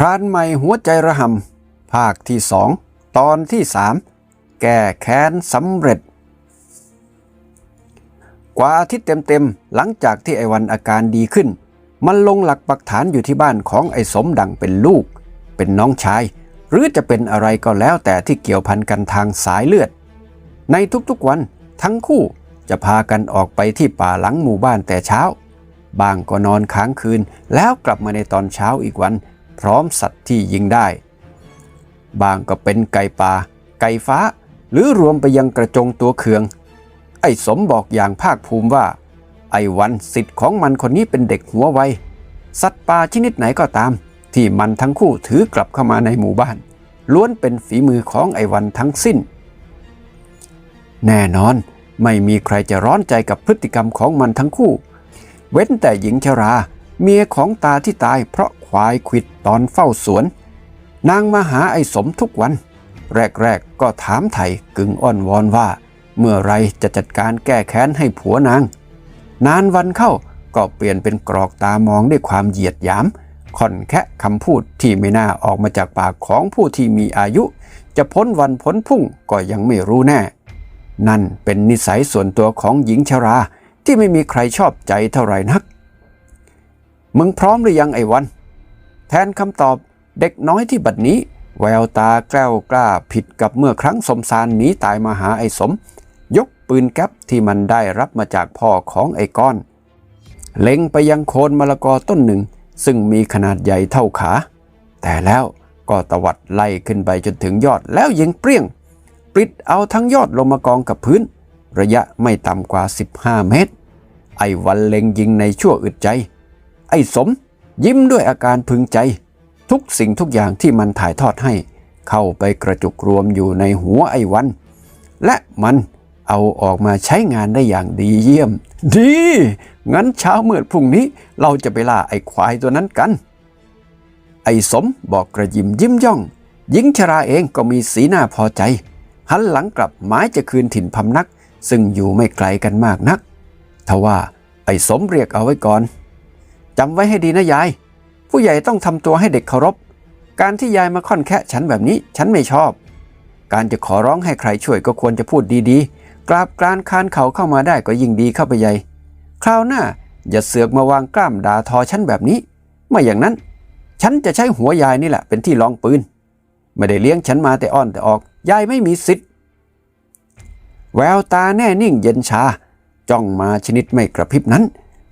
พรานใหม่หัวใจระหำภาคที่สองตอนที่สามแก้แค้นสำเร็จ กว่าอาทิตย์เต็มๆ หลังจากที่ไอวันอาการดีขึ้น มันลงหลักปักฐานอยู่ที่บ้านของไอสมดังเป็นลูก เป็นน้องชาย หรือจะเป็นอะไรก็แล้วแต่ที่เกี่ยวพันกันทางสายเลือด ในทุกๆวันทั้งคู่จะพากันออกไปที่ป่าหลังหมู่บ้านแต่เช้า บางก็นอนค้างคืนแล้วกลับมาในตอนเช้าอีกวัน พร้อมสัตว์ที่ยิงได้ บางก็เป็นไก่ป่า ไก่ฟ้า หรือรวมไปยังกระจงตัวเคือง ไอ้สมบอกอย่างภาคภูมิว่า ไอ้วันสิทธิ์ของมันคนนี้เป็นเด็กหัวไว สัตว์ป่าชนิดไหนก็ตาม ที่มันทั้งคู่ถือกลับเข้ามาในหมู่บ้าน ล้วนเป็นฝีมือของไอ้วันทั้งสิ้น แน่นอนไม่มีใครจะร้อนใจกับพฤติกรรมของมันทั้งคู่ เว้นแต่หญิงชรา เมียของตาที่ตายเพราะ ควายขวิดตอนเฝ้าสวน นางมาหาไอ้สมทุกวัน แรกๆก็ถามไถ่กึ่งอ้อนวอนว่า เมื่อไรจะจัดการแก้แค้นให้ผัวนาง นานวันเข้าก็เปลี่ยนเป็นกรอกตามองด้วยความเหยียดหยามค่อนแค่คำพูดที่ไม่น่าออกมาจากปากของผู้ที่มีอายุ จะพ้นวันพ้นพุ่งก็ยังไม่รู้แน่ นั่นเป็นนิสัยส่วนตัวของหญิงชราที่ไม่มีใครชอบใจเท่าไหร่นัก มึงพร้อมหรือยังไอ้วัน แทนคำตอบเด็กน้อยที่บัดนี้ แววตาแกล้วกล้าผิดกับเมื่อครั้งสมสารหนีตายมาหาไอ้สม ยกปืนแก๊ปที่มันได้รับมาจากพ่อของไอ้ก้อน เล็งไปยังโคนมะละกอต้นหนึ่ง ซึ่งมีขนาดใหญ่เท่าขา แต่แล้วก็ตวัดไล่ขึ้นไปจนถึงยอดแล้วยิงเปรี้ยง ปลิดเอาทั้งยอดลงมากองกับพื้น ระยะไม่ต่ำกว่า 15 เมตร ไอ้วันเล็งยิงในชั่วอึดใจ ไอ้สม ยิ้มด้วยอาการพึงใจ ทุกสิ่งทุกอย่างที่มันถ่ายทอดให้ เข้าไปกระจุกรวมอยู่ในหัวไอ้วัน และมันเอาออกมาใช้งานได้อย่างดีเยี่ยม ดี งั้นเช้าเมืดพรุ่งนี้เราจะไปล่าไอ้ควายตัวนั้นกัน ไอ้สมบอกกระยิมยิ้มย่อง หญิงชราเองก็มีสีหน้าพอใจ หันหลังกลับหมายจะคืนถิ่นพำนัก ซึ่งอยู่ไม่ไกลกันมากนัก ทว่าไอ้สมเรียกเอาไว้ก่อน จำไว้ให้ดีนะยาย ผู้ใหญ่ต้องทำตัวให้เด็กเคารพ การที่ยายมาค่อนแคะฉันแบบนี้ฉันไม่ชอบ การจะขอร้องให้ใครช่วยก็ควรจะพูดดีๆ กราบกรานคานเขาเข้ามาได้ก็ยิ่งดีเข้าไปใหญ่ คราวหน้าอย่าเสือกมาวางกล้ามด่าทอฉันแบบนี้ ไม่อย่างนั้น ฉันจะใช้หัวยายนี่แหละเป็นที่รองปืน ไม่ได้เลี้ยงฉันมาแต่อ้อนแต่ออก ยายไม่มีสิทธิ์ แววตาแน่นิ่งเย็นชา จ้องมาชนิดไม่กระพริบนั้น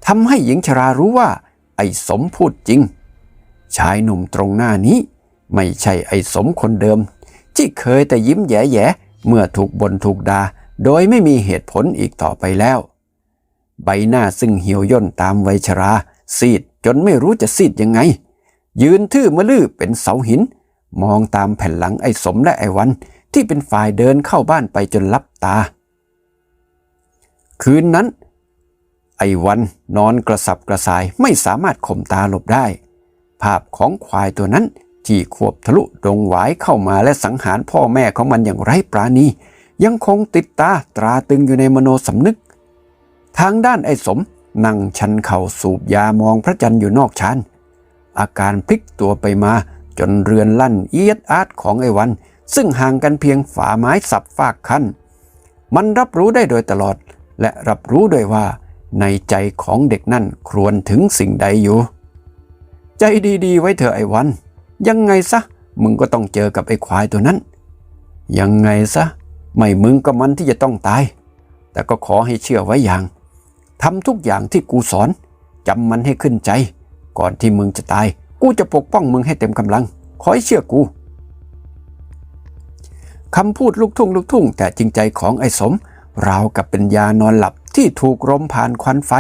ทำให้หญิงชรารู้ว่า ไอ้สมพูดจริง ชายหนุ่มตรงหน้านี้ ไม่ใช่ไอ้สมคนเดิม ที่เคยแต่ยิ้มแย่ๆเมื่อถูกบนถูกดาโดยไม่มีเหตุผลอีกต่อไปแล้ว ใบหน้าซึ่งเหี่ยวย่นตามวัยชรา ซีดจนไม่รู้จะซีดยังไง ยืนทื่อมะลือเป็นเสาหิน มองตามแผ่นหลังไอ้สมและไอ้วัน ที่เป็นฝ่ายเดินเข้าบ้านไปจนลับตา คืนนั้น ไอ้วันนอนกระสับกระส่ายไม่สามารถข่มตาหลบได้ ภาพของควายตัวนั้นที่ขวบทะลุดงหวายเข้ามาและสังหารพ่อแม่ของมันอย่างไร้ปราณี ยังคงติดตาตราตึงอยู่ในมโนสำนึก ทางด้านไอ้สมนั่งชันเข่าสูบยามองพระจันทร์อยู่นอกชานอาการพลิกตัวไปมาจนเรือนลั่นเอียดอาดของไอ้วัน ซึ่งห่างกันเพียงฝ่าไม้สับฟากขั้นมันรับรู้ได้โดยตลอด และรับรู้ด้วยว่า ในใจของเด็กนั่นครวญถึงสิ่งใดอยู่ ใจดีๆ ไว้เถอะไอ้วัน ยังไงซะ มึงก็ต้องเจอกับไอ้ควายตัวนั้น ยังไงซะ ไม่มึงก็มันที่จะต้องตาย แต่ก็ขอให้เชื่อไว้อย่างทำทุกอย่างที่กูสอนจำมันให้ขึ้นใจ ก่อนที่มึงจะตาย กูจะปกป้องมึงให้เต็มกำลัง ขอให้เชื่อกูคำพูดลูกทุ่งลูกทุ่งแต่จริงใจของไอ้สม ราวกับเป็นยานอนหลับ ที่ถูกรมผ่านควันไฟ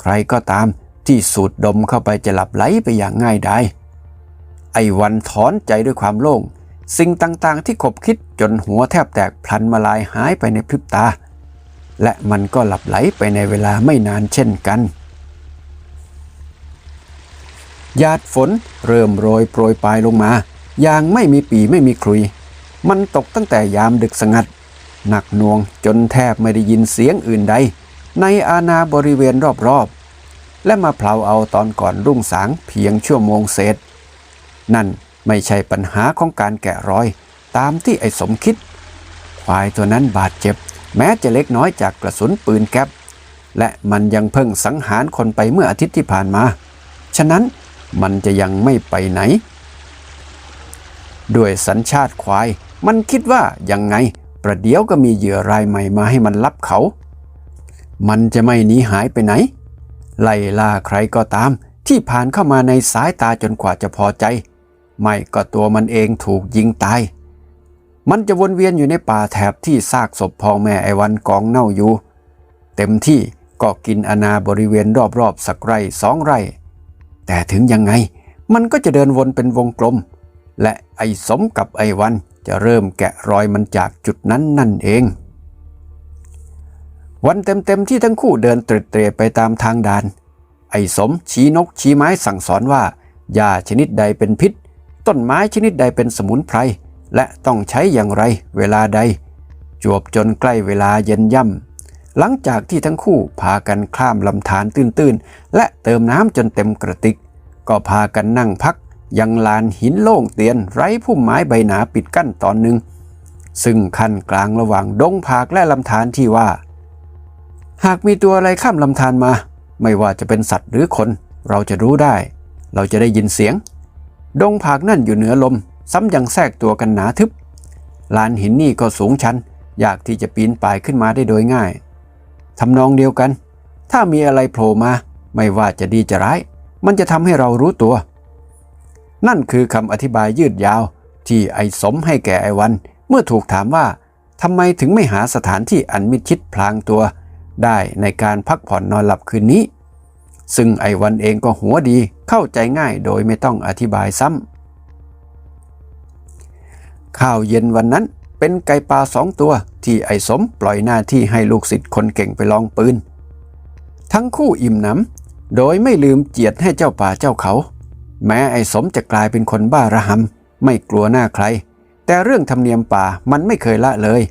ใครก็ตามที่สูดดมเข้าไปจะหลับไหลไปอย่างง่ายดายไอ้วันถอนใจด้วยความโล่ง สิ่งต่างๆที่ขบคิดจนหัวแทบแตกพลันมาลายหายไปในพริบตา และมันก็หลับไหลไปในเวลาไม่นานเช่นกันหยาดฝนเริ่มโรยโปรยปลายลงมา อย่างไม่มีปีไม่มีครุย มันตกตั้งแต่ยามดึกสงัด หนักหน่วงจนแทบไม่ได้ยินเสียงอื่นใด ในอาณาบริเวณรอบๆ และมาเพลาเอาตอนก่อนรุ่งสางเพียงชั่วโมงเศษ นั่นไม่ใช่ปัญหาของการแกะรอย ตามที่ไอ้สมคิด ควายตัวนั้นบาดเจ็บ แม้จะเล็กน้อยจากกระสุนปืนแก๊ปและมันยังเพิ่งสังหารคนไปเมื่ออาทิตย์ที่ผ่านมา ฉะนั้นมันจะยังไม่ไปไหน ด้วยสัญชาติควาย มันคิดว่ายังไง ประเดี๋ยวก็มีเหยื่อรายใหม่มาให้มันรับเขา มันจะไม่หนีหายไปไหน ไล่ล่าใครก็ตาม ที่ผ่านเข้ามาในสายตาจนกว่าจะพอใจ ไม่ก็ตัวมันเองถูกยิงตาย มันจะวนเวียนอยู่ในป่าแถบที่ซากศพพ่อแม่ไอวันกองเน่าอยู่ เต็มที่ก็กินอนาบริเวณรอบๆสักไร่สองไร่ แต่ถึงยังไงมันก็จะเดินวนเป็นวงกลม และไอสมกับไอวัน จะเริ่มแกะรอยมันจากจุดนั้นนั่นเอง วันเต็มๆที่ทั้งคู่เดินเตร็ดเตรไปตามทางดาน ไอ้สมชี้นกชี้ไม้สั่งสอนว่าหญ้าชนิดใดเป็นพิษ ต้นไม้ชนิดใดเป็นสมุนไพร และต้องใช้อย่างไรเวลาใด จวบจนใกล้เวลาเย็นย่ำหลังจากที่ทั้งคู่พากันข้ามลำธารตื้นๆ และเติมน้ำจนเต็มกระติก ก็พากันนั่งพัก ยังลานหินโล่งเตียนไร้พุ่มไม้ใบหนาปิดกั้นตอนหนึ่ง ซึ่งขั้นกลางระหว่างดงผากและลำธารที่ว่า หากมีตัวอะไรข้ามลำธารมา ไม่ว่าจะเป็นสัตว์หรือคน เราจะรู้ได้ เราจะได้ยินเสียง ดงผากนั่นอยู่เหนือลม ซ้ำยังแทรกตัวกันหนาทึบลานหินนี่ก็สูงชัน ยากที่จะปีนป่ายขึ้นมาได้โดยง่ายทำนองเดียวกัน ถ้ามีอะไรโผล่มา ไม่ว่าจะดีจะร้าย มันจะทำให้เรารู้ตัว นั่นคือคำอธิบายยืดยาว ที่ไอสมให้แก่ไอวัน เมื่อถูกถามว่าทำไมถึงไม่หาสถานที่อันมิดชิดพลางตัว ได้ในการพักผ่อนนอนหลับคืนนี้ ซึ่งไอวันเองก็หัวดีเข้าใจง่ายโดยไม่ต้องอธิบายซ้ำข้าวเย็นวันนั้นเป็นไก่ปลาสองตัวที่ไอสมปล่อยหน้าที่ให้ลูกศิษย์คนเก่งไปลองปืน ทั้งคู่อิ่มหนำโดยไม่ลืมเจียดให้เจ้าป่าเจ้าเขา แม้ไอ้สมจะกลายเป็นคนบ้าระหำไม่กลัวหน้าใคร แต่เรื่องธรรมเนียมป่ามันไม่เคยละเลย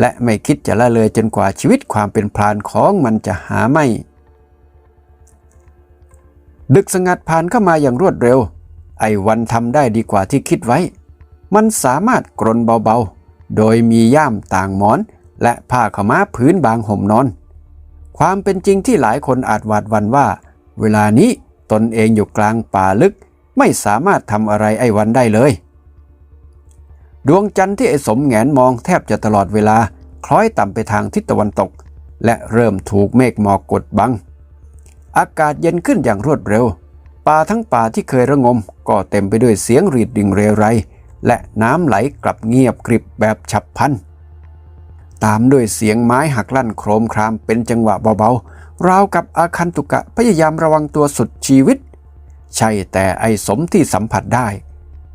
และไม่คิดจะละเลยจนกว่าชีวิตความเป็นพรานของมันจะหาไม่ ดึกสงัดผ่านเข้ามาอย่างรวดเร็ว ไอ้วันทำได้ดีกว่าที่คิดไว้ มันสามารถกรนเบาๆ โดยมีย่ามต่างหมอน และผ้าขม้าพื้นบางห่มนอน ความเป็นจริงที่หลายคนอาจหวาดวันว่า เวลานี้ตนเองอยู่กลางป่าลึก ไม่สามารถทำอะไรไอ้วันได้เลย ดวงจันทร์ที่ไอ้สมแงนมองแทบจะตลอดเวลา คล้อยต่ำไปทางทิศตะวันตก และเริ่มถูกเมฆหมอกกดบัง อากาศเย็นขึ้นอย่างรวดเร็ว ป่าทั้งป่าที่เคยระงม ก็เต็มไปด้วยเสียงรีดดิ่งเรไร และน้ำไหลกลับเงียบกริบแบบฉับพลันตามด้วยเสียงไม้หักลั่นโครมครามเป็นจังหวะเบาๆ ราวกับอาคันตุกะพยายามระวังตัวสุดชีวิต ใช่แต่ไอ้สมที่สัมผัสได้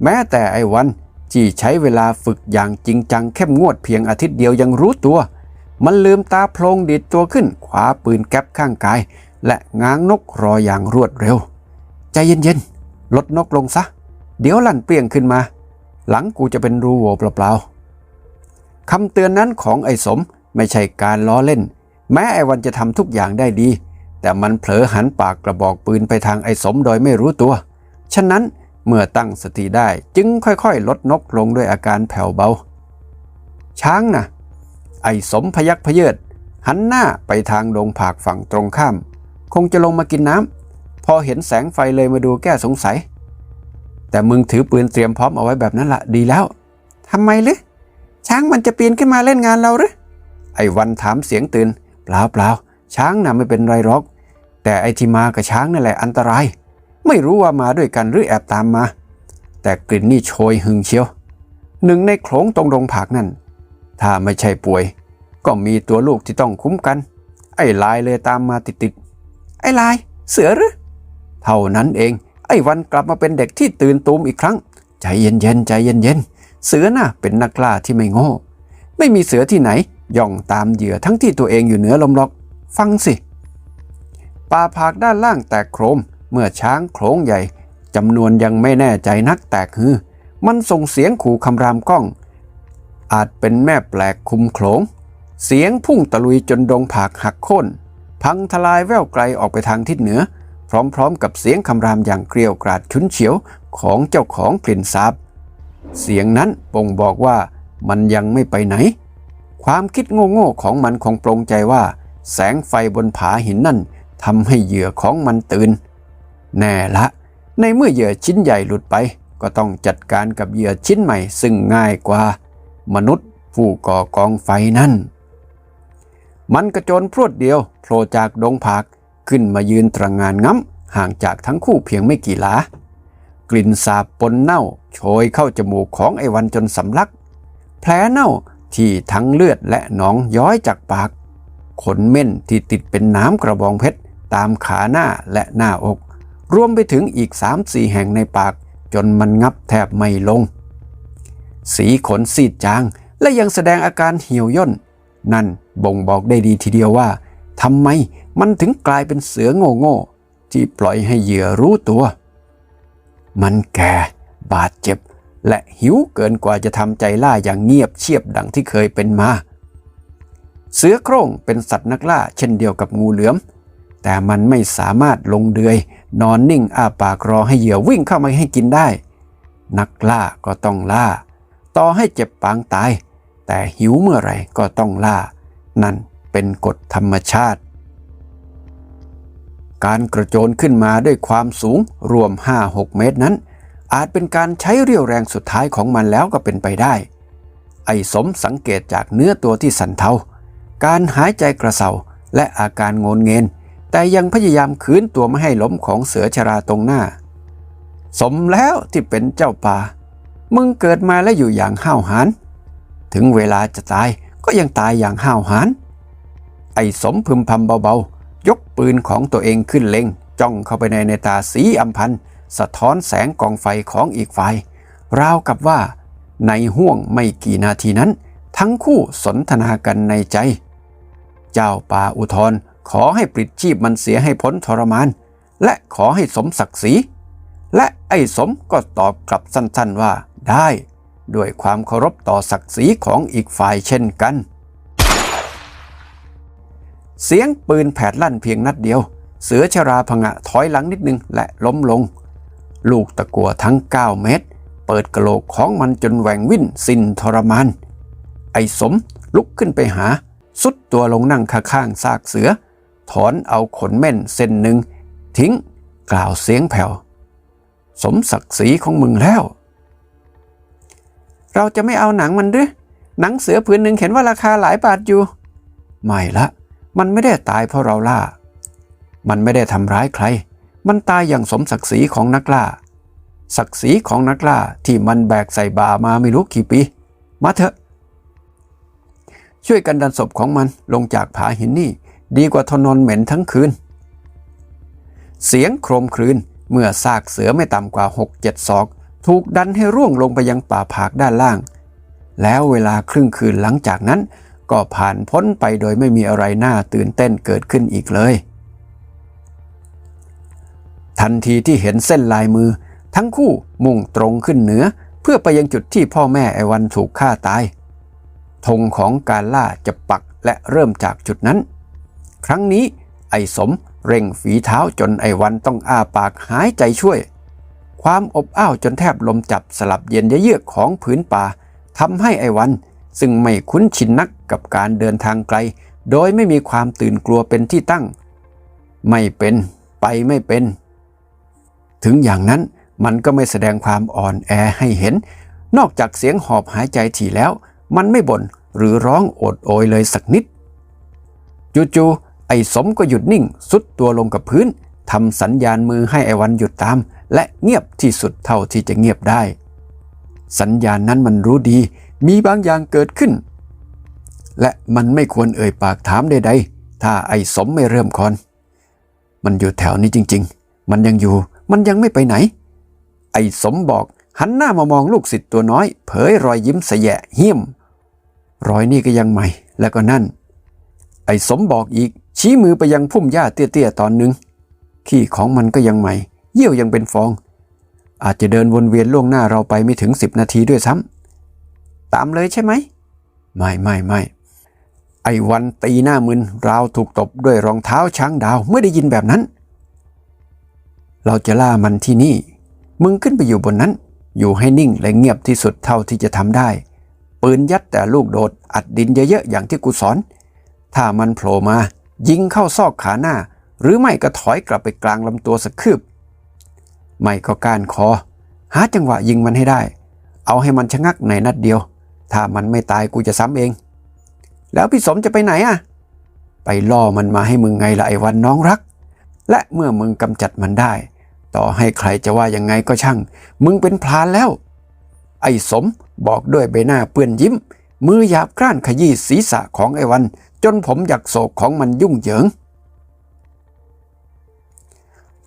แม้แต่ไอ้วันที่ใช้เวลาฝึกอย่างจริงจังเข้มงวดเพียงอาทิตย์เดียวยังรู้ตัว มันลืมตาโพลงดีดตัวขึ้นขวาปืนแก๊ปข้างกาย และง้างนกรออย่างรวดเร็ว ใจเย็นๆ ลดนกลงซะ เดี๋ยวลั่นเปรี้ยงขึ้นมา หลังกูจะเป็นรูโว่เปล่าๆคำเตือนนั้นของไอ้สมไม่ใช่การล้อเล่น แม้ไอ้วันจะทำทุกอย่างได้ดี แต่มันเผลอหันปากกระบอกปืนไปทางไอ้สมโดยไม่รู้ตัว ฉะนั้นเมื่อตั้งสติได้จึงค่อยๆ ลดนกลงด้วยอาการแผ่วเบา ช้างนะไอ้สมพยักพเยิด หันหน้าไปทางดงผากฝั่งตรงข้าม คงจะลงมากินน้ำพอเห็นแสงไฟเลยมาดูแก้สงสัย แต่มึงถือปืนเตรียมพร้อมเอาไว้แบบนั้นละดีแล้วทำไมหรือช้างมันจะปีนขึ้นมาเล่นงานเราหรือไอ้วันถามเสียงตื่นเปล่าเปล่าช้างน่ะไม่เป็นไรหรอก แต่ไอที่มากับช้างนั่นแหละอันตราย ไม่รู้ว่ามาด้วยกันหรือแอบตามมา แต่กลิ่นนี่โชยหึงเชียว หนึ่งในโขลงตรงดงผักนั่น ถ้าไม่ใช่ป่วย ก็มีตัวลูกที่ต้องคุ้มกัน ไอ้ลายเลยตามมาติดๆไอ้ลาย เสือหรือเท่านั้นเอง ไอ้วันกลับมาเป็นเด็กที่ตื่นตูมอีกครั้ง ใจเย็นๆใจเย็นๆเสือน่ะเป็นนักล่าที่ไม่โง่ไม่มีเสือที่ไหนย่องตามเหยื่อทั้งที่ตัวเองอยู่เหนือลมหรอก ฟังสิ ป่าผากด้านล่างแตกโครม เมื่อช้างโขลงใหญ่จำนวนยังไม่แน่ใจนักแตกฮือ มันส่งเสียงขู่คำรามก้อง อาจเป็นแม่แปลกคุมโขลง เสียงพุ่งตะลุยจนดงผากหักโค่นพังทลายแว่วไกลออกไปทางทิศเหนือ พร้อมๆ กับเสียงคำรามอย่างเกลียวกราดชุนเฉียวของเจ้าของกลิ่นสาบเสียงนั้นบ่งบอกว่ามันยังไม่ไปไหน ความคิดโง่ๆของมันคงปรงใจว่า แสงไฟบนผาหินนั่น ทำให้เหยื่อของมันตื่น แน่ละ ในเมื่อเหยื่อชิ้นใหญ่หลุดไป ก็ต้องจัดการกับเหยื่อชิ้นใหม่ ซึ่งง่ายกว่า มนุษย์ผู้ก่อกองไฟนั่น มันกระโจนพรวดเดียวโผล่จากดงผักขึ้นมายืนตระงงานง้ำห่างจากทั้งคู่เพียงไม่กี่หลา กลิ่นสาบปนเน่าโชยเข้าจมูกของไอวันจนสำลัก แผลเน่าที่ทั้งเลือดและหนองย้อยจากปาก ขนเม่นที่ติดเป็นน้ำกระบองเพชร ตามขาหน้าและหน้าอก รวมไปถึงอีกสามสี่แห่งในปาก จนมันงับแทบไม่ลง สีขนซีดจาง และยังแสดงอาการเหี่ยวย่น นั่นบ่งบอกได้ดีทีเดียวว่าทำไมมันถึงกลายเป็นเสือโง่โง่ที่ปล่อยให้เหยื่อรู้ตัว มันแก่บาดเจ็บ และหิวเกินกว่าจะทำใจล่าอย่างเงียบเชียบดังที่เคยเป็นมา เสือโคร่งเป็นสัตว์นักล่าเช่นเดียวกับงูเหลือม แต่มันไม่สามารถลงเดือย นอนนิ่งอ้าปากรอให้เหยื่อวิ่งเข้ามาให้กินได้ นักล่าก็ต้องล่า ต่อให้เจ็บปางตาย แต่หิวเมื่อไหร่ก็ต้องล่า นั่นเป็นกฎธรรมชาติ การกระโจนขึ้นมาด้วยความสูงรวม 5-6 เมตรนั้น อาจเป็นการใช้เรี่ยวแรงสุดท้ายของมันแล้วก็เป็นไปได้ ไอ้สมสังเกตจากเนื้อตัวที่สันเทา การหายใจกระเซาและอาการโงนเงิน แต่ยังพยายามคืนตัวไม่ให้ล้มของเสือชราตรงหน้า สมแล้วที่เป็นเจ้าป่า มึงเกิดมาและอยู่อย่างห้าวหาญถึงเวลาจะตายก็ยังตายอย่างห้าวหาญไอ้สมพึมพำเบาๆ ยกปืนของตัวเองขึ้นเล็ง จ้องเข้าไปในในตาสีอัมพันสะท้อนแสงกองไฟของอีกฝ่ายราวกับว่า ในห่วงไม่กี่นาทีนั้น ทั้งคู่สนทนากันในใจ เจ้าป่าอุทธร ขอให้ปลิดชีพมันเสียให้พ้นทรมาน และขอให้สมศักดิ์ศรี และไอ้สมก็ตอบกลับสั้นๆว่าได้ ด้วยความเคารพต่อศักดิ์ศรีของอีกฝ่ายเช่นกัน เสียงปืนแผดลั่นเพียงนัดเดียว เสือชราพงะถอยหลังนิดนึงและล้มลง ลูกตะกัวทั้ง 9 เมตรเปิดกระโหลกของมันจนแหว่งวิ่นสิ้นทรมาน ไอ้สมลุกขึ้นไปหา สุดตัวลงนั่งข้างๆซากเสือ ถอนเอาขนเม่นเส้นหนึ่ง ทิ้งกล่าวเสียงแผ่ว สมศักดิ์ศรีของมึงแล้ว เราจะไม่เอาหนังมันหรือหนังเสือผืนหนึ่งเห็นว่าราคาหลายบาทอยู่ ไม่ละ มันไม่ได้ตายเพราะเราล่า มันไม่ได้ทำร้ายใคร มันตายอย่างสมศักดิ์ศรีของนักล่า ศักดิ์ศรีของนักล่าที่มันแบกใส่บ่ามาไม่รู้กี่ปี มาเถอะ ช่วยกันดันศพของมันลงจากผาหินนี่ ดีกว่าทนนอนเหม็นทั้งคืน เสียงโครมครืนเมื่อซากเสือไม่ต่ำกว่า 6-7 ศอก ถูกดันให้ร่วงลงไปยังป่าผากด้านล่าง แล้วเวลาครึ่งคืนหลังจากนั้น ก็ผ่านพ้นไปโดยไม่มีอะไรน่าตื่นเต้นเกิดขึ้นอีกเลย ทันทีที่เห็นเส้นลายมือ ทั้งคู่มุ่งตรงขึ้นเหนือ เพื่อไปยังจุดที่พ่อแม่ไอวันถูกฆ่าตายธงของการล่าจะปักและเริ่มจากจุดนั้น ครั้งนี้ไอสมเร่งฝีเท้าจนไอวันต้องอ้าปากหายใจช่วย ความอบอ้าวจนแทบลมจับสลับเย็นเยือกของผืนป่าทำให้ไอวัน ซึ่งไม่คุ้นชินนักกับการเดินทางไกล โดยไม่มีความตื่นกลัวเป็นที่ตั้ง ไม่เป็นไปไม่เป็น ถึงอย่างนั้นมันก็ไม่แสดงความอ่อนแอให้เห็น นอกจากเสียงหอบหายใจถี่แล้ว มันไม่บ่นหรือร้องโอดโอยเลยสักนิดจู่ๆ อ้สมก็หยุดนิ่ง สุดตัวลงกับพื้นทำสัญญาณมือให้ไอ้วันหยุดตาม และเงียบที่สุดเท่าที่จะเงียบได้ สัญญาณนั้นมันรู้ดี มีบางอย่างเกิดขึ้น และมันไม่ควรเอ่ยปากถามใดๆ ถ้าไอ้สมไม่เริ่มคอน มันอยู่แถวนี้จริง ๆ มันยังอยู่ มันยังไม่ไปไหน ไอ้สมบอกหันหน้ามามองลูกศิษย์ตัวน้อย เผยรอยยิ้มแสยะเหี้ยม รอยนี่ก็ยังใหม่แล้วก็นั่น ไอ้สมบอกอีก ชี้มือไปยังพุ่มหญ้าเตี้ยๆตอนหนึ่งขี้ของมันก็ยังใหม่ เยี่ยวยังเป็นฟอง อาจจะเดินวนเวียนล่วงหน้าเราไปไม่ถึงสิบนาทีด้วยซ้ำตามเลยใช่ไหม ไม่ไม่ไม่ไอ้วันตีหน้ามึนราวถูกตบด้วยรองเท้าช้างดาวเมื่อได้ยินแบบนั้น เราจะล่ามันที่นี่ มึงขึ้นไปอยู่บนนั้น อยู่ให้นิ่งและเงียบที่สุดเท่าที่จะทำได้ ปืนยัดแต่ลูกโดดอัดดินเยอะๆอย่างที่กูสอน ถ้ามันโผล่มา ยิงเข้าซอกขาหน้า หรือไม่ก็ถอยกลับไปกลางลำตัวสักคืบ ไม่ก็กานคอ หาจังหวะยิงมันให้ได้ เอาให้มันชะงักในนัดเดียว ถ้ามันไม่ตายกูจะซ้ำเอง แล้วพี่สมจะไปไหนอะ ไปล่อมันมาให้มึงไงละไอ้วันน้องรัก และเมื่อมึงกำจัดมันได้ ต่อให้ใครจะว่ายังไงก็ช่าง มึงเป็นพลานแล้ว ไอ้สมบอกด้วยใบหน้าเปื้อนยิ้มมือหยาบกร้านขยี้ศีรษะของไอ้วัน จนผมอยากโศกของมันยุ่งเหยิง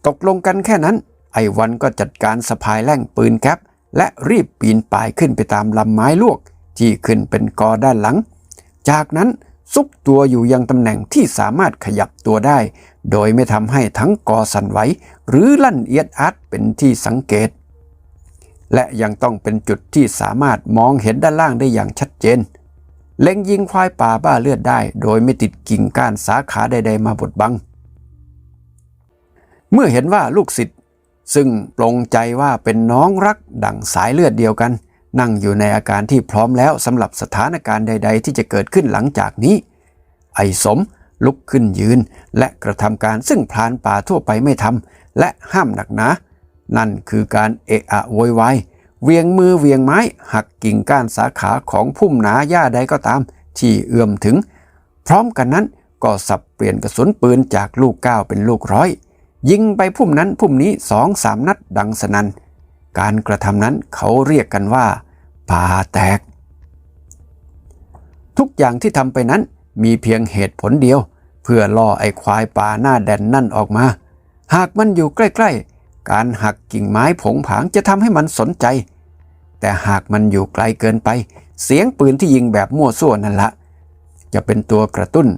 ตกลงกันแค่นั้น ไอ้วันก็จัดการสะพายแล่งปืนแก๊ปและรีบปีนป่ายขึ้นไปตามลำไม้ลวก ที่ขึ้นเป็นกอด้านหลัง จากนั้นซุกตัวอยู่ยังตำแหน่งที่สามารถขยับตัวได้ โดยไม่ทำให้ทั้งกอสั่นไหวหรือลั่นเอียดอาร์ตเป็นที่สังเกต และยังต้องเป็นจุดที่สามารถมองเห็นด้านล่างได้อย่างชัดเจน เล็งยิงควายป่าบ้าเลือดได้ โดยไม่ติดกิ่งก้านสาขาใด ๆ มาบดบัง เมื่อเห็นว่าลูกศิษย์ซึ่งปลงใจว่าเป็นน้องรักดั่งสายเลือดเดียวกัน นั่งอยู่ในอาการที่พร้อมแล้วสำหรับสถานการณ์ใด ๆ ที่จะเกิดขึ้นหลังจากนี้ ไอ้สมลุกขึ้นยืน และกระทำการซึ่งพรานป่าทั่วไปไม่ทำและห้ามหนักหนานั่นคือการเอะอะโวยวาย เวียงมือเวียงไม้หักกิ่งก้านสาขาของพุ่มหนาหญ้าใดก็ตาม ที่เอื้อมถึง พร้อมกันนั้นก็สับเปลี่ยนกระสุนปืนจากลูกเก้าเป็นลูกร้อย ยิงไปพุ่มนั้นพุ่มนี้สองสามนัดดังสนันการกระทำนั้นเขาเรียกกันว่าป่าแตก ทุกอย่างที่ทำไปนั้นมีเพียงเหตุผลเดียว เพื่อล่อไอ้ควายป่าหน้าแดนนั่นออกมา หากมันอยู่ใกล้ ๆ การหักกิ่งไม้ผงผางจะทำให้มันสนใจ แต่หากมันอยู่ไกลเกินไป เสียงปืนที่ยิงแบบมั่วซั่วนั่นละ จะเป็นตัวกระตุ้น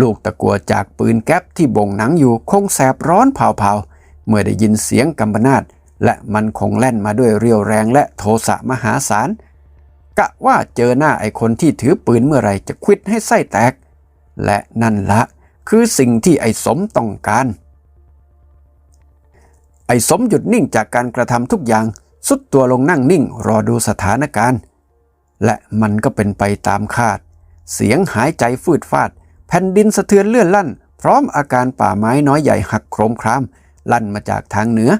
ลูกตะกัวจากปืนแก๊ปที่บ่งหนังอยู่คงแสบร้อนเผาๆ เมื่อได้ยินเสียงกำปนาตและมันคงแล่นมาด้วยเรียวแรงและโทสะมหาศาลกะว่าเจอหน้าไอคนที่ถือปืนเมื่อไรจะควิดให้ไส้แตก และนั่นละ คือสิ่งที่ไอสมต้องการ อ้สมหยุดนิ่งจากการกระทำทุกอย่างสุดตัวลงนั่งนิ่งรอดูสถานการณ์ และมันก็เป็นไปตามคาด เสียงหายใจฟืดฟาด แผ่นดินสะเทือนเลื่อนลั่น พร้อมอาการป่าไม้น้อยใหญ่หักโครมคราม ลั่นมาจากทางเหนือ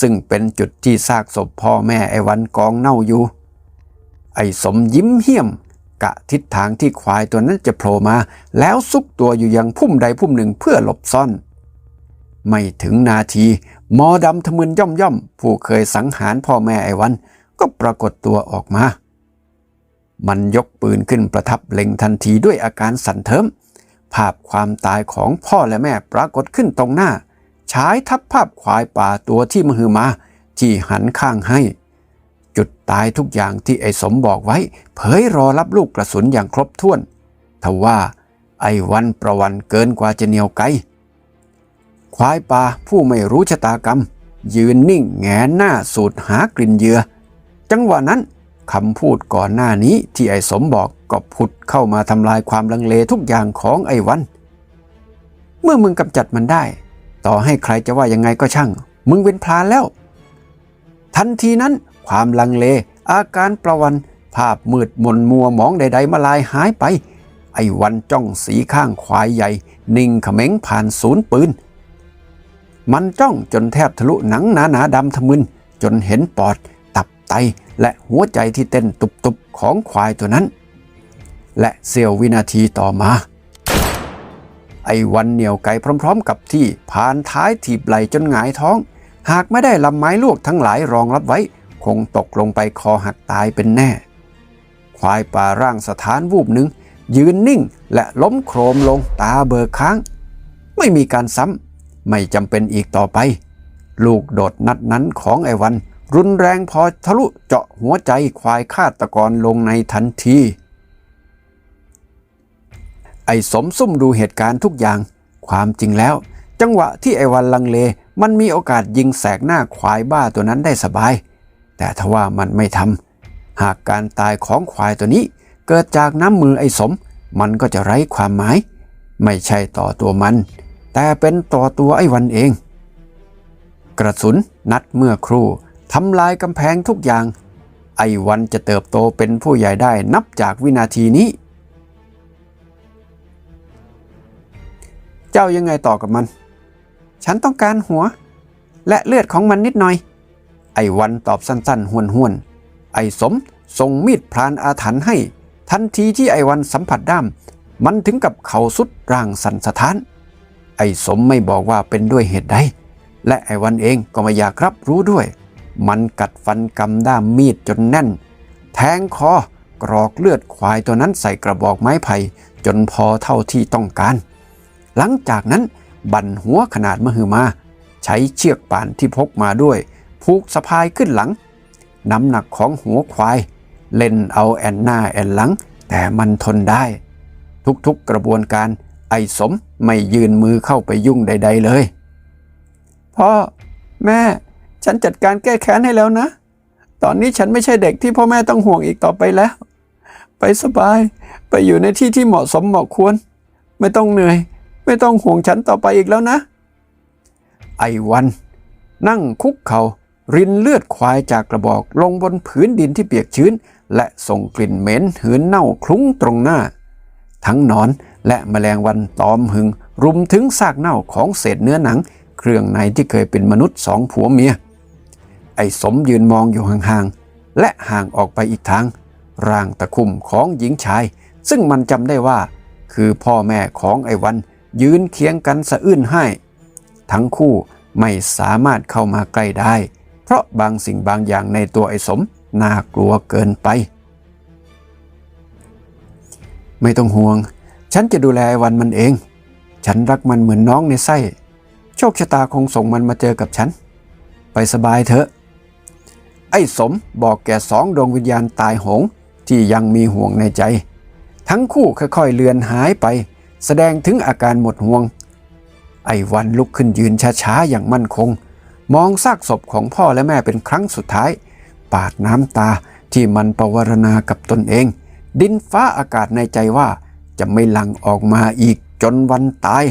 ซึ่งเป็นจุดที่ซากศพพ่อแม่ไอ้วันกองเน่าอยู่ ไอ้สมยิ้มเหี้ยม กะทิศทางที่ควายตัวนั้นจะโผล่มา แล้วซุกตัวอยู่ยังพุ่มใดพุ่มหนึ่งเพื่อหลบซ่อน ไม่ถึงนาทีหมอดำทะมึนย่อมย่อมๆผู้เคยสังหารพ่อแม่ไอ้วัน ก็ปรากฏตัวออกมา มันยกปืนขึ้นประทับเล็งทันทีด้วยอาการสั่นเทิม ภาพความตายของพ่อและแม่ปรากฏขึ้นตรงหน้า ฉายทับภาพควายป่าตัวที่มหือมา ที่หันข้างให้ จุดตายทุกอย่างที่ไอ้สมบอกไว้ เผยรอรับลูกกระสุนอย่างครบถ้วนทว่าไอ้วันประวันเกินกว่าจะเหนียวไกล ควายป่าผู้ไม่รู้ชะตากรรม ยืนนิ่งแงนหน้าสูดหากลิ่นเหยื่อ จังหวะนั้นคำพูดก่อนหน้านี้ที่ไอ้สมบอกก็ผุดเข้ามาทำลายความลังเลทุกอย่างของไอ้วัน เมื่อมึงกำจัดมันได้ ต่อให้ใครจะว่ายังไงก็ช่าง มึงเป็นพลานแล้ว ทันทีนั้นความลังเล อาการประวัน ภาพมืดมนมัวหมองใด ๆ มาลายหายไป ไอ้วันจ้องสีข้างควายใหญ่ นิ่งเขม็งผ่านศูนย์ปืน มันจ้องจนแทบทะลุหนังหนาหนาๆดำทะมึน จนเห็นปอด ตับไต และหัวใจที่เต้นตุบๆของควายตัวนั้น และเสี้ยววินาทีต่อมา ไอ้วันเหนียวไกลพร้อม ๆ กับที่ผ่านท้ายถีบไหลจนหงายท้อง หากไม่ได้ลำไม้ลวกทั้งหลายรองรับไว้ คงตกลงไปคอหักตายเป็นแน่ ควายป่าร่างสถานวูบหนึ่งยืนนิ่งและล้มโครมลงตาเบิกค้าง ไม่มีการซ้ำ ไม่จำเป็นอีกต่อไป ลูกโดดนัดนั้นของไอวัน รุนแรงพอทะลุเจาะหัวใจควายฆาตกรลงในทันที ไอสมซุ่มดูเหตุการณ์ทุกอย่าง ความจริงแล้ว จังหวะที่ไอวันลังเล มันมีโอกาสยิงแสกหน้าควายบ้าตัวนั้นได้สบาย แต่ทว่ามันไม่ทำหากการตายของควายตัวนี้ เกิดจากน้ำมือไอสม มันก็จะไร้ความหมาย ไม่ใช่ต่อตัวมัน แต่เป็นต่อตัวไอ้วันเอง กระสุนนัดเมื่อครู่ทำลายกำแพงทุกอย่าง ไอ้วันจะเติบโตเป็นผู้ใหญ่ได้นับจากวินาทีนี้ เจ้ายังไงต่อกับมัน ฉันต้องการหัว และเลือดของมันนิดหน่อย ไอ้วันตอบสั้นๆห้วนๆ ไอ้สมส่งมีดพรานอาถรรพ์ให้ ทันทีที่ไอ้วันสัมผัสด้าม มันถึงกับเขาสุดร่างสั่นสะท้าน ไอ้สมไม่บอกว่าเป็นด้วยเหตุใดและไอ้วันเองก็ไม่อยากรับรู้ด้วย มันกัดฟันกำด้ามมีดจนแน่น แทงคอกรอกเลือดควายตัวนั้นใส่กระบอกไม้ไผ่จนพอเท่าที่ต้องการ หลังจากนั้นบั่นหัวขนาดมหึมา ใช้เชือกป่านที่พกมาด้วย ผูกสะพายขึ้นหลัง น้ำหนักของหัวควาย เล่นเอาแอนหน้าแอนหลัง แต่มันทนได้ ทุกๆกระบวนการ ไอ้สมไม่ยืนมือเข้าไปยุ่งใด ๆ เลย พ่อ แม่ ฉันจัดการแก้แค้นให้แล้วนะ ตอนนี้ฉันไม่ใช่เด็กที่พ่อแม่ต้องห่วงอีกต่อไปแล้ว ไปสบาย ไปอยู่ในที่ที่เหมาะสมเหมาะควร ไม่ต้องเหนื่อย ไม่ต้องห่วงฉันต่อไปอีกแล้วนะ ไอ้วัน นั่งคุกเขา่ารินเลือดควายจากกระบอกลงบนผืนดินที่เปียกชื้น และส่งกลิ่นเหม็นหืนเน่าคลุ้งตรงหน้า ทั้งนอน และแมลงวันตอมหึง รุมถึงซากเน่าของเศษเนื้อหนัง เครื่องในที่เคยเป็นมนุษย์สองผัวเมีย ไอ้สมยืนมองอยู่ห่างๆ และห่างออกไปอีกทาง ร่างตะคุ่มของหญิงชาย ซึ่งมันจำได้ว่า คือพ่อแม่ของไอ้วัน ยืนเคียงกันสะอื้นให้ ทั้งคู่ไม่สามารถเข้ามาใกล้ได้ เพราะบางสิ่งบางอย่างในตัวไอ้สมน่ากลัวเกินไป ไม่ต้องห่วง ฉันจะดูแลไอ้วันมันเอง ฉันรักมันเหมือนน้องในไส้ โชคชะตาคงส่งมันมาเจอกับฉัน ไปสบายเถอะ ไอ้สมบอกแก่สองดวงวิญญาณตายโหงที่ยังมีห่วงในใจ ทั้งคู่ค่อยๆเลือนหายไป แสดงถึงอาการหมดห่วง ไอ้วันลุกขึ้นยืนช้าๆอย่างมั่นคง มองซากศพของพ่อและแม่เป็นครั้งสุดท้าย ปาดน้ำตาที่มันประวรณากับตนเอง ดินฟ้าอากาศในใจว่า จะไม่หลั่งออกมาอีกจนวันตาย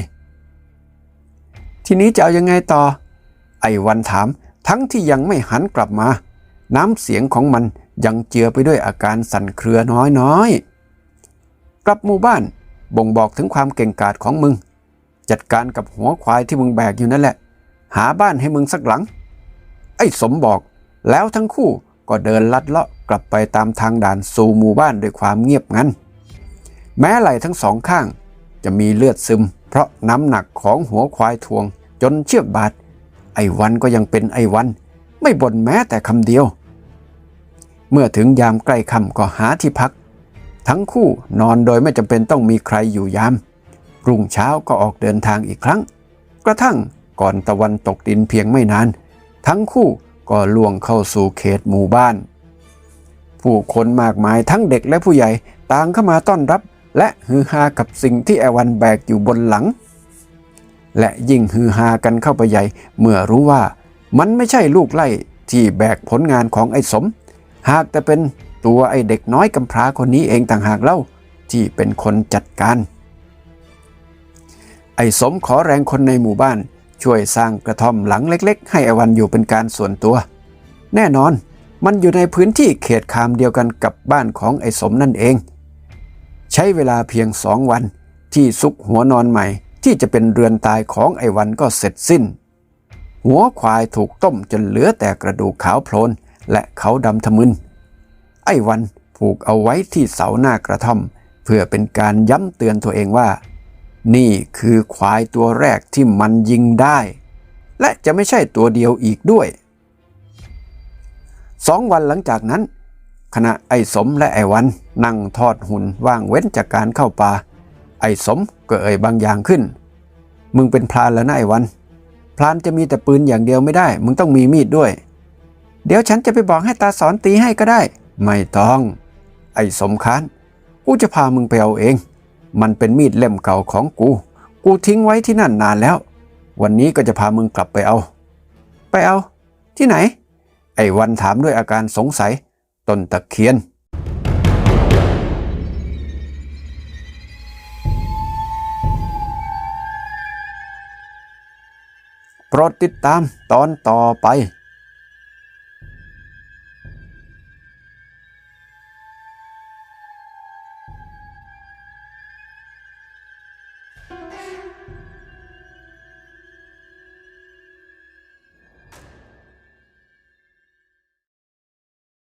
ทีนี้จะเอายังไงต่อ ไอ้วันถามทั้งที่ยังไม่หันกลับมา น้ำเสียงของมันยังเจือไปด้วยอาการสั่นเครือน้อยๆ กลับหมู่บ้านบ่งบอกถึงความเก่งกาจของมึง จัดการกับหัวควายที่มึงแบกอยู่นั่นแหละ หาบ้านให้มึงสักหลัง ไอ้สมบอกแล้วทั้งคู่ก็เดินลัดเลาะกลับไปตามทางด่านสู่หมู่บ้านด้วยความเงียบงัน แม้ไหล่ทั้งสองข้าง จะมีเลือดซึม เพราะน้ำหนักของหัวควายทวง จนเชือกบาด ไอ้วันก็ยังเป็นไอ้วัน ไม่บ่นแม้แต่คำเดียว เมื่อถึงยามใกล้ค่ำก็หาที่พัก ทั้งคู่นอนโดยไม่จำเป็นต้องมีใครอยู่ยาม รุ่งเช้าก็ออกเดินทางอีกครั้ง กระทั่งก่อนตะวันตกดินเพียงไม่นาน ทั้งคู่ก็ล่วงเข้าสู่เขตหมู่บ้าน ผู้คนมากมายทั้งเด็กและผู้ใหญ่ต่างเข้ามาต้อนรับ และฮือฮากับสิ่งที่ไอวันแบกอยู่บนหลัง และยิ่งฮือฮากันเข้าไปใหญ่ เมื่อรู้ว่ามันไม่ใช่ลูกไล่ที่แบกผลงานของไอ้สม หากแต่เป็นตัวไอ้เด็กน้อยกำพร้าคนนี้เองต่างหากเล่าที่เป็นคนจัดการ ไอ้สมขอแรงคนในหมู่บ้าน ช่วยสร้างกระท่อมหลังเล็ก ๆ ให้ไอวันอยู่เป็นการส่วนตัว แน่นอนมันอยู่ในพื้นที่เขตคามเดียวกันกับบ้านของไอ้สมนั่นเอง ใช้เวลาเพียงสองวัน ที่ซุกหัวนอนใหม่ ที่จะเป็นเรือนตายของไอ้วันก็เสร็จสิ้น หัวควายถูกต้มจนเหลือแต่กระดูกขาวโพลนและเขาดำทะมึน ไอ้วันผูกเอาไว้ที่เสาหน้ากระท่อม เพื่อเป็นการย้ำเตือนตัวเองว่า นี่คือควายตัวแรกที่มันยิงได้ และจะไม่ใช่ตัวเดียวอีกด้วยสองวันหลังจากนั้น ขณะไอ้สมและไอ้วัน นั่งทอดหุ่นว่างเว้นจากการเข้าป่า ไอ้สมก็เอ่ยบางอย่างขึ้น มึงเป็นพรานแล้วนะไอ้วัน พรานจะมีแต่ปืนอย่างเดียวไม่ได้ มึงต้องมีมีดด้วย เดี๋ยวฉันจะไปบอกให้ตาสอนตีให้ก็ได้ ไม่ต้อง ไอ้สมค้านกูจะพามึงไปเอาเอง มันเป็นมีดเล่มเก่าของกู กูทิ้งไว้ที่นั่นนานแล้ว วันนี้ก็จะพามึงกลับไปเอา ไปเอา ที่ไหน ไอ้วันถามด้วยอาการสงสัย ต้นตะเคียน โปรดติดตามตอนต่อไป